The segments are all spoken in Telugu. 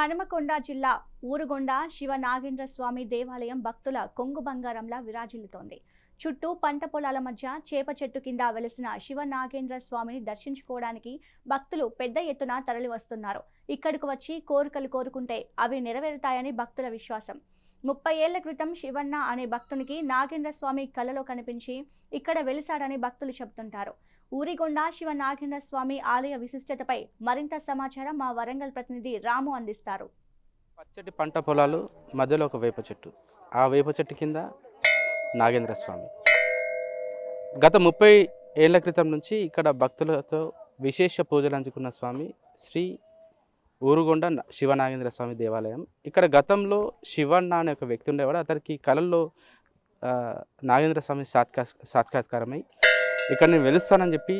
హనుమకొండ జిల్లా ఊరుగొండ శివ నాగేంద్ర స్వామి దేవాలయం భక్తుల కొంగు బంగారంలా విరాజిల్లుతోంది. చుట్టూ పంట పొలాల మధ్య చేప చెట్టు కింద వెలిసిన శివ నాగేంద్ర స్వామిని దర్శించుకోవడానికి భక్తులు పెద్ద ఎత్తున తరలివస్తున్నారు. ఇక్కడికి వచ్చి కోరికలు కోరుకుంటే అవి నెరవేరుతాయని భక్తుల విశ్వాసం. ముప్పై ఏళ్ళ క్రితం శివన్న అనే భక్తునికి నాగేంద్ర స్వామి కలలో కనిపించి ఇక్కడ వెలిశాడని భక్తులు చెబుతుంటారు. ఊరిగొండ శివ నాగేంద్ర స్వామి ఆలయ విశిష్టతపై మరింత సమాచారం మా వరంగల్ ప్రతినిధి రాము అందిస్తారు. పచ్చటి పంట పొలాలు మధ్యలో ఒక వేప చెట్టు. ఆ వేప చెట్టు కింద నాగేంద్ర స్వామి. గత ముప్పై ఏళ్ళ క్రితం నుంచి ఇక్కడ భక్తులతో విశేష పూజలు అందుకున్న స్వామి శ్రీ ఊరుగొండ శివనాగేంద్ర శివ నాగేంద్ర స్వామి దేవాలయం. ఇక్కడ గతంలో శివన్న అనే ఒక వ్యక్తి ఉండేవాడు. అతనికి కళల్లో నాగేంద్ర స్వామి సాత్కా సాక్షాత్కారమై ఇక్కడ నేను వెలుస్తానని చెప్పి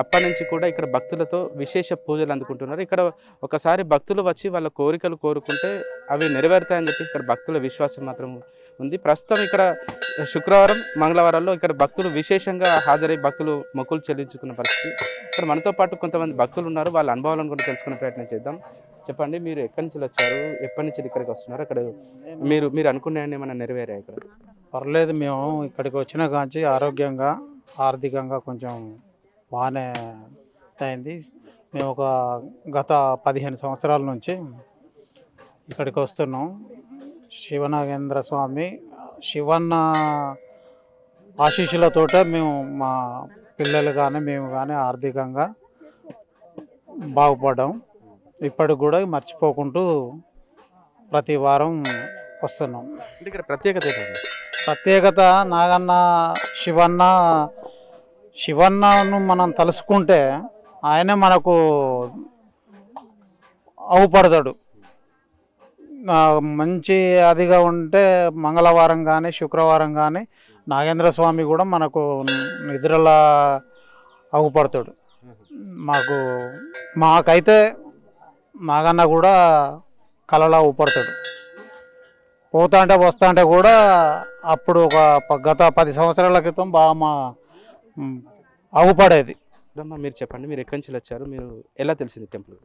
అప్పటి నుంచి కూడా ఇక్కడ భక్తులతో విశేష పూజలు అందుకుంటున్నారు. ఇక్కడ ఒకసారి భక్తులు వచ్చి వాళ్ళ కోరికలు కోరుకుంటే అవి నెరవేరుతాయని చెప్పి ఇక్కడ భక్తుల విశ్వాసం మాత్రం ఉంది. ప్రస్తుతం ఇక్కడ శుక్రవారం మంగళవారాల్లో ఇక్కడ భక్తులు విశేషంగా హాజరై భక్తులు మొక్కులు చెల్లించుకున్న పరిస్థితి. ఇక్కడ మనతో పాటు కొంతమంది భక్తులు ఉన్నారు. వాళ్ళ అనుభవాలను కూడా తెలుసుకునే ప్రయత్నం చేద్దాం. చెప్పండి మీరు ఎక్కడి నుంచి వచ్చారు? ఎప్పటి నుంచి ఇక్కడికి వస్తున్నారు? అక్కడ మీరు మీరు అనుకునే ఏమైనా నెరవేరాయి ఇక్కడ? పర్లేదు మేము ఇక్కడికి వచ్చిన కాంచి ఆరోగ్యంగా ఆర్థికంగా కొంచెం బాగానే అయింది. మేము ఒక గత పదిహేను సంవత్సరాల నుంచి ఇక్కడికి వస్తున్నాం. శివనాగేంద్ర స్వామి శివన్న ఆశీస్సులతోటే మేము మా పిల్లలు కానీ మేము కానీ ఆర్థికంగా బాగుపడ్డాం. ఇప్పటికి కూడా మర్చిపోకుంటూ ప్రతి వారం వస్తున్నాం. ఇక్కడ ప్రత్యేకత ప్రత్యేకత నాగన్న శివన్న శివన్నను మనం తలుసుకుంటే ఆయనే మనకు అవుపడతాడు. మంచి అదిగా ఉంటే మంగళవారం కానీ శుక్రవారం కానీ నాగేంద్ర స్వామి కూడా మనకు నిద్రలా అవుపడతాడు. మాకు మాకైతే నాగన్న కూడా కళలా ఊపడతాడు. పోతా అంటే వస్తా అంటే కూడా అప్పుడు ఒక గత పది సంవత్సరాల క్రితం బాగా మా అమ్మా మీరు చెప్పండి మీరు ఎక్కడి నుంచి వచ్చారు? మీరు ఎలా తెలిసింది టెంపుల్?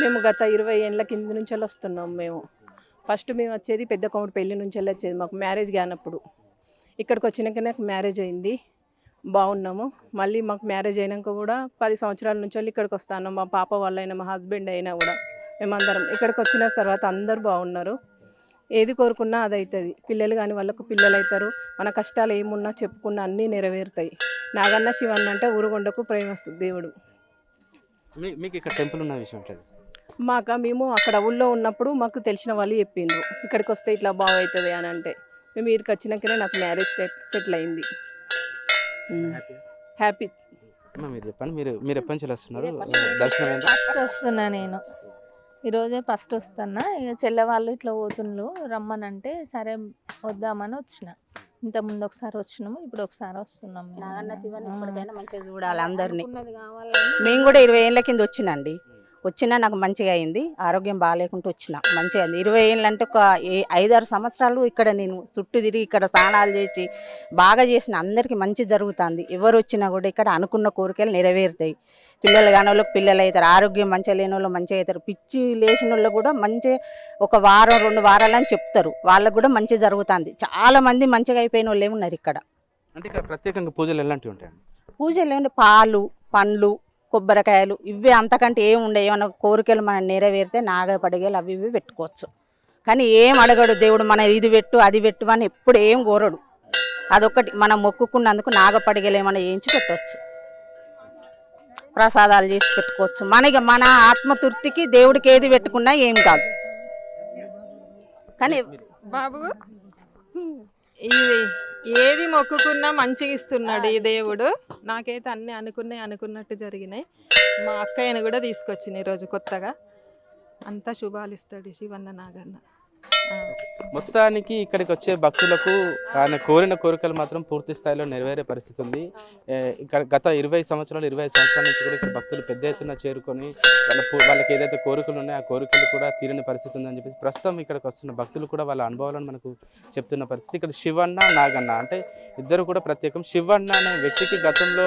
మేము గత ఇరవై ఏళ్ళ కింద నుంచి వస్తున్నాం మేము. ఫస్ట్ మేము వచ్చేది పెద్ద కొమ్మడి పెళ్ళి నుంచి వచ్చేది. మాకు మ్యారేజ్ కానప్పుడు. ఇక్కడికి వచ్చినాక నాకు మ్యారేజ్ అయింది. బాగున్నాము. మళ్ళీ మాకు మ్యారేజ్ అయినాక కూడా పది సంవత్సరాల నుంచి వెళ్ళి ఇక్కడికి వస్తాను. మా పాప వాళ్ళైనా మా హస్బెండ్ అయినా కూడా మేమందరం ఇక్కడికి వచ్చిన తర్వాత అందరూ బాగున్నారు. ఏది కోరుకున్నా అది అవుతుంది పిల్లలు కానీ వాళ్ళకు పిల్లలు అవుతారు మన కష్టాలు ఏమున్నా చెప్పుకున్నా అన్నీ నెరవేరుతాయి. నాగన్న శివన్న అంటే ఊరుగొండకు ప్రేమస్తు దేవుడు. మీకు ఇక్కడ టెంపుల్ ఉన్న విషయం మాక మేము అక్కడ ఊళ్ళో ఉన్నప్పుడు మాకు తెలిసిన వాళ్ళు చెప్పిండ్రు. ఇక్కడికి వస్తే ఇట్లా బాగవుతుంది అని అంటే. మేము వీరికి వచ్చినాకనే నాకు మ్యారేజ్ సెటిల్ అయింది. హ్యాపీ మీరు చెప్పండి. మీరు మీరు ఎప్పటి నుంచి వస్తున్నారు? దర్శనం వస్తున్నా నేను. ఈరోజే ఫస్ట్ వస్తున్నా. ఇక చెల్లె వాళ్ళు ఇట్లా పోతుండ్రు రమ్మనంటే సరే వద్దామని వచ్చిన. ఇంత ముందు ఒకసారి వచ్చినాము ఇప్పుడు ఒకసారి వస్తున్నాం మేము. నాగన్న శివన్. ఇప్పటికైనా మంచిగా చూడాలి అందరినీ. మేము కూడా ఇరవై ఏళ్ళ కింద వచ్చినండి. వచ్చినా నాకు మంచిగా అయింది. ఆరోగ్యం బాగాలేకుంటూ వచ్చిన మంచిగా అయింది. ఇరవై ఏళ్ళు అంటే ఒక ఏ- ఐదారు సంవత్సరాలు ఇక్కడ నేను చుట్టూ తిరిగి ఇక్కడ స్నానాలు చేసి బాగా చేసిన అందరికీ మంచి జరుగుతుంది. ఎవరు వచ్చినా కూడా ఇక్కడ అనుకున్న కోరికలు నెరవేరుతాయి. పిల్లలు కాని వాళ్ళకి పిల్లలు అవుతారు. ఆరోగ్యం మంచిగా లేని వాళ్ళు మంచిగా అవుతారు. పిచ్చి లేచిన వాళ్ళు కూడా మంచి ఒక వారం రెండు వారాలని చెప్తారు. వాళ్ళకు కూడా మంచి జరుగుతుంది. చాలా మంది మంచిగా అయిపోయిన వాళ్ళు ఉన్నారు ఇక్కడ. అంటే ఇక్కడ ప్రత్యేకంగా పూజలు ఎలాంటివి ఉంటాయండి? పూజలు ఏమంటే పాలు పండ్లు కొబ్బరికాయలు ఇవి అంతకంటే ఏమి ఉండే ఏమైనా కోరికలు మనం నెరవేరితే నాగపడిగలు అవి ఇవి పెట్టుకోవచ్చు. కానీ ఏం అడగడు దేవుడు మన ఇది పెట్టు అది పెట్టు అని ఎప్పుడు ఏం కోరడు. అదొకటి మనం మొక్కుకున్నందుకు నాగపడిగలు ఏమైనా వేయించి పెట్టవచ్చు ప్రసాదాలు చేసి పెట్టుకోవచ్చు. మనకి మన ఆత్మతృప్తికి దేవుడికి ఏది పెట్టుకున్నా ఏం కాదు. కానీ బాబు ఇవి ఏది మొక్కుకున్నా మంచిగా ఇస్తున్నాడు ఈ దేవుడు. నాకైతే అన్ని అనుకున్నాయి అనుకున్నట్టు జరిగినాయి. మా అక్కయ్యని కూడా తీసుకొచ్చింది ఈరోజు కొత్తగా. అంతా శుభాలు ఇస్తాడు శివన్న నాగన్న. మొత్తానికి ఇక్కడికి వచ్చే భక్తులకు ఆయన కోరిన కోరికలు మాత్రం పూర్తి స్థాయిలో నెరవేరే పరిస్థితి ఉంది. ఇక్కడ గత ఇరవై సంవత్సరాలు ఇరవై సంవత్సరాల నుంచి కూడా ఇక్కడ భక్తులు పెద్ద ఎత్తున చేరుకొని వాళ్ళ వాళ్ళకి ఏదైతే కోరికలు ఉన్నాయో ఆ కోరికలు కూడా తీరని పరిస్థితి ఉందని చెప్పేసి ప్రస్తుతం ఇక్కడికి వస్తున్న భక్తులు కూడా వాళ్ళ అనుభవాలను మనకు చెప్తున్న పరిస్థితి. ఇక్కడ శివన్న నాగన్న అంటే ఇద్దరు కూడా ప్రత్యేకం. శివన్న అనే వ్యక్తికి గతంలో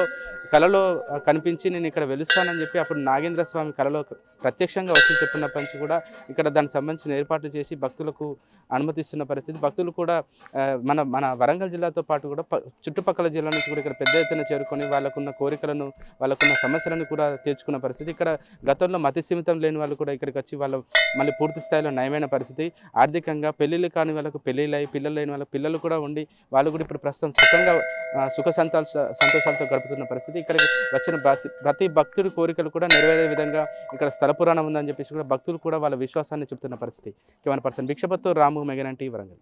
కలలో కనిపించి నేను ఇక్కడ వెలుస్తానని చెప్పి అప్పుడు నాగేంద్ర స్వామి కలలో ప్రత్యక్షంగా వచ్చి చెప్పినప్పటి నుంచి కూడా ఇక్కడ దానికి సంబంధించిన ఏర్పాట్లు చేసి భక్తులకు అనుమతిస్తున్న పరిస్థితి. భక్తులు కూడా మన మన వరంగల్ జిల్లాతో పాటు కూడా చుట్టుపక్కల జిల్లా నుంచి కూడా ఇక్కడ పెద్ద ఎత్తున చేరుకొని వాళ్ళకున్న కోరికలను వాళ్ళకున్న సమస్యలను కూడా తీర్చుకున్న పరిస్థితి. ఇక్కడ గతంలో మతి సీమితం లేని వాళ్ళు కూడా ఇక్కడికి వచ్చి వాళ్ళు మళ్ళీ పూర్తి స్థాయిలో నయమైన పరిస్థితి. ఆర్థికంగా పెళ్ళిళ్ళు కాని వాళ్ళకు పెళ్ళిళ్ళు పిల్లలు లేని వాళ్ళకి పిల్లలు కూడా ఉండి వాళ్ళు కూడా ఇప్పుడు ప్రస్తుతం సుఖంగా సుఖ సంతాల సంతోషాలతో గడుపుతున్న పరిస్థితి. ఇక్కడికి వచ్చిన ప్రతి ప్రతి భక్తుడి కోరికలు కూడా నెరవేరే విధంగా ఇక్కడ స్థల పురాణం ఉందని చెప్పేసి కూడా భక్తులు కూడా వాళ్ళ విశ్వాసాన్ని చెప్తున్న పరిస్థితి. కేవలం పర్సన్ భిక్షపత్తు రాము మెగనంటి వరంగల్.